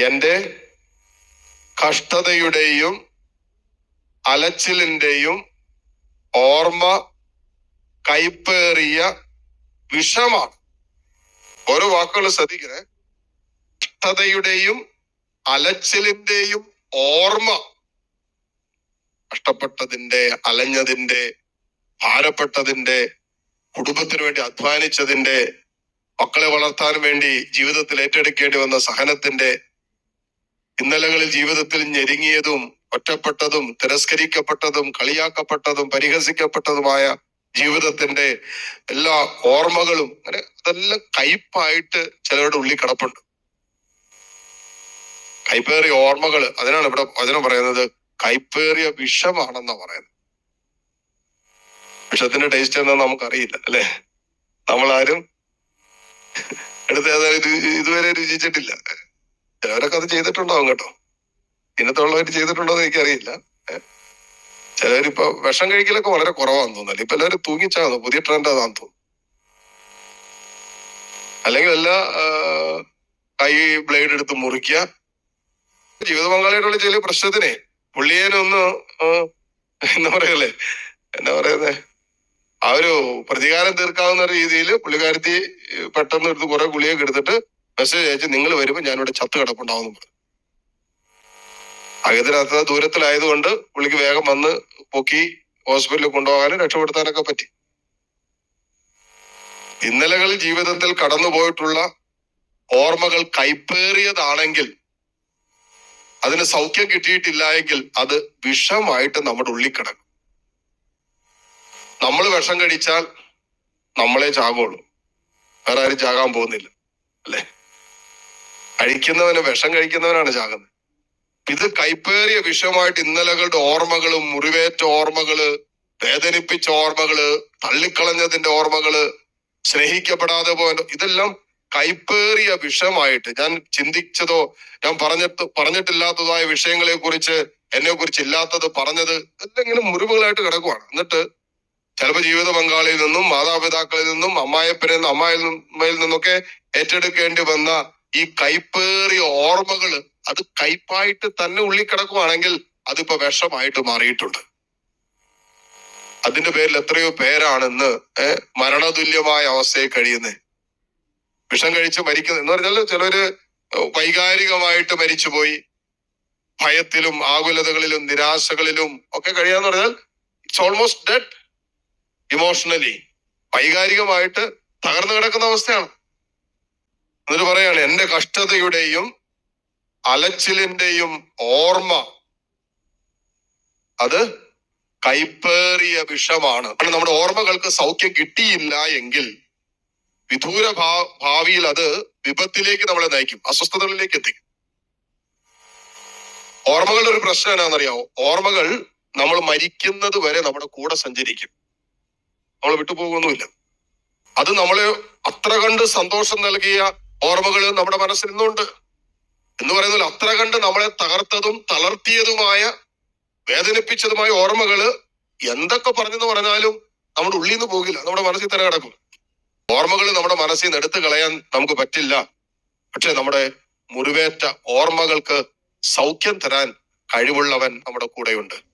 എന്റെ കഷ്ടതയുടെയും അലച്ചിലിന്റെയും ഓർമ്മ കൈപ്പേറിയ വിഷമാണ്. ഓരോ വാക്കുകൾ ശ്രദ്ധിക്കണേ. കഷ്ടതയുടെയും അലച്ചിലിന്റെയും ഓർമ്മ കഷ്ടപ്പെട്ടതിന്റെ അലഞ്ഞതിന്റെ ഭാരപ്പെട്ടതിന്റെ കുടുംബത്തിന് വേണ്ടി അധ്വാനിച്ചതിന്റെ മക്കളെ വളർത്താൻ വേണ്ടി ജീവിതത്തിൽ ഏറ്റെടുക്കേണ്ടി വന്ന സഹനത്തിന്റെ ഇന്നലകളിൽ ജീവിതത്തിൽ ഞെരുങ്ങിയതും ഒറ്റപ്പെട്ടതും തിരസ്കരിക്കപ്പെട്ടതും കളിയാക്കപ്പെട്ടതും പരിഹസിക്കപ്പെട്ടതുമായ ജീവിതത്തിന്റെ എല്ലാ ഓർമ്മകളും അങ്ങനെ അതെല്ലാം കയ്പായിട്ട് ചിലരുടെ ഉള്ളിൽ കിടപ്പുണ്ട്. കൈപ്പേറിയ ഓർമ്മകൾ അതിനാണ് ഇവിടെ വചനം പറയുന്നത് കൈപ്പേറിയ വിഷമാണെന്നാ പറയുന്നത്. വിഷത്തിന്റെ ടേസ്റ്റ് എന്താ നമുക്കറിയില്ല അല്ലെ? നമ്മളാരും എടുത്ത് ഇതുവരെ രുചിച്ചിട്ടില്ല. ചിലവരൊക്കെ അത് ചെയ്തിട്ടുണ്ടാവും കേട്ടോ. ഇന്നത്തെ ഉള്ളവർ ചെയ്തിട്ടുണ്ടോ എന്ന് എനിക്കറിയില്ല. ചിലവരിപ്പോ വിഷം കഴിക്കലൊക്കെ വളരെ കുറവാന്ന് തോന്നുന്നു ഇപ്പൊ എല്ലാവരും തൂങ്ങിച്ചാകുന്നു പുതിയ ട്രെൻഡ് അതാന്ന് തോന്നുന്നു. അല്ലെങ്കിൽ എല്ലാ കൈ ബ്ലേഡ് എടുത്ത് മുറിക്കുക. ജീവിത പങ്കാളിയായിട്ടുള്ള ചില പ്രശ്നത്തിനെ പുള്ളിയേനൊന്ന് എന്താ പറയല്ലേ എന്താ പറയുന്നേ? ആ ഒരു പ്രതികാരം തീർക്കാവുന്ന രീതിയിൽ പുള്ളിക്കാരത്തി പെട്ടെന്ന് എടുത്ത് കുറെ ഗുളിയൊക്കെ എടുത്തിട്ട് മെസ്സേജ് അയച്ച് നിങ്ങൾ വരുമ്പോൾ ഞാനിവിടെ ചത്ത് കിടപ്പുണ്ടാവും പറഞ്ഞു. അകത്തിനകത്ത് ദൂരത്തിലായതുകൊണ്ട് പുള്ളിക്ക് വേഗം വന്ന് പൊക്കി ഹോസ്പിറ്റലിൽ കൊണ്ടുപോകാനും രക്ഷപ്പെടുത്താനൊക്കെ പറ്റി. ഇന്നലകളിൽ ജീവിതത്തിൽ കടന്നുപോയിട്ടുള്ള ഓർമ്മകൾ കൈപ്പേറിയതാണെങ്കിൽ അതിന് സൗഖ്യം കിട്ടിയിട്ടില്ല എങ്കിൽ അത് വിഷമായിട്ട് നമ്മുടെ ഉള്ളിൽ കിടക്കും. നമ്മൾ വിഷം കഴിച്ചാൽ നമ്മളെ ചാകുള്ളൂ. വേറെ ആരും ചാകാൻ പോകുന്നില്ല. അല്ലെ? കഴിക്കുന്നവന് വിഷം കഴിക്കുന്നവനാണ് ചാകുന്നത് ഇത് കൈപ്പേറിയ വിഷമായിട്ട് ഇന്നലകളുടെ ഓർമ്മകൾ മുറിവേറ്റ ഓർമ്മകൾ വേദനിപ്പിച്ച ഓർമ്മകൾ തള്ളിക്കളഞ്ഞതിന്റെ ഓർമ്മകൾ സ്നേഹിക്കപ്പെടാതെ പോയ ഇതെല്ലാം കൈപ്പേറിയ വിഷമായിട്ട് ഞാൻ ചിന്തിച്ചതോ ഞാൻ പറഞ്ഞിട്ട് പറഞ്ഞിട്ടില്ലാത്തതായ വിഷയങ്ങളെ കുറിച്ച് എന്നെ കുറിച്ച് ഇല്ലാത്തത് പറഞ്ഞത് എല്ലാം ഇങ്ങനെ മുറിവുകളായിട്ട് കിടക്കുവാണ്. എന്നിട്ട് ചിലപ്പോൾ ജീവിത പങ്കാളിയിൽ നിന്നും മാതാപിതാക്കളിൽ നിന്നും അമ്മായപ്പനിൽ നിന്നും അമ്മായിയിൽ നിന്നൊക്കെ ഏറ്റെടുക്കേണ്ടി വന്ന ഈ കൈപ്പേറിയ ഓർമ്മകൾ അത് കൈപ്പായിട്ട് തന്നെ ഉള്ളിൽ കിടക്കുവാണെങ്കിൽ അതിപ്പോ വിഷമായിട്ട് മാറിയിട്ടുണ്ട്. അതിന്റെ പേരിൽ എത്രയോ പേരാണെന്ന് മരണതുല്യമായ അവസ്ഥയെ കഴിയുന്നത് വിഷം കഴിച്ച് മരിക്കുന്നത് എന്ന് പറഞ്ഞാൽ ചിലര് വൈകാരികമായിട്ട് മരിച്ചുപോയി. ഭയത്തിലും ആകുലതകളിലും നിരാശകളിലും ഒക്കെ കഴിയാന്ന് പറഞ്ഞാൽ ഇറ്റ്സ് ഓൾമോസ്റ്റ് ഡെഡ് ഇമോഷണലി വൈകാരികമായിട്ട് തകർന്നു കിടക്കുന്ന അവസ്ഥയാണ്. എന്നിട്ട് പറയാണ് എന്റെ കഷ്ടതയുടെയും അലച്ചിലിന്റെയും ഓർമ്മ അത് കൈപ്പേറിയ വിഷമാണ്. കാരണം നമ്മുടെ ഓർമ്മകൾക്ക് സൗഖ്യം കിട്ടിയില്ല എങ്കിൽ വിദൂര ഭാ- ഭാവിയിൽ അത് വിപത്തിലേക്ക് നമ്മളെ നയിക്കും അസ്വസ്ഥതകളിലേക്ക് എത്തിക്കും. ഓർമ്മകളുടെ ഒരു പ്രശ്നം എന്നാണെന്നറിയാമോ ഓർമ്മകൾ നമ്മൾ മരിക്കുന്നത് വരെ നമ്മുടെ കൂടെ സഞ്ചരിക്കും. നമ്മൾ വിട്ടുപോകുന്നുമില്ല. അത് നമ്മളെ അത്ര കണ്ട് സന്തോഷം നൽകിയ ഓർമ്മകൾ നമ്മുടെ മനസ്സിൽ ഇന്നുണ്ട് എന്ന് പറയുന്നത് അത്ര കണ്ട് നമ്മളെ തകർത്തതും തളർത്തിയതുമായ വേദനിപ്പിച്ചതുമായ ഓർമ്മകൾ എന്തൊക്കെ പറഞ്ഞെന്ന് പറഞ്ഞാലും നമ്മുടെ ഉള്ളിൽ നിന്ന് പോകില്ല. നമ്മുടെ മനസ്സിൽ തന്നെ കിടക്കും. ഓർമ്മകൾ നമ്മുടെ മനസ്സിൽ നിന്ന് എടുത്തു കളയാൻ നമുക്ക് പറ്റില്ല. പക്ഷെ നമ്മുടെ മുറിവേറ്റ ഓർമ്മകൾക്ക് സൗഖ്യം തരാൻ കഴിവുള്ളവൻ നമ്മുടെ കൂടെയുണ്ട്.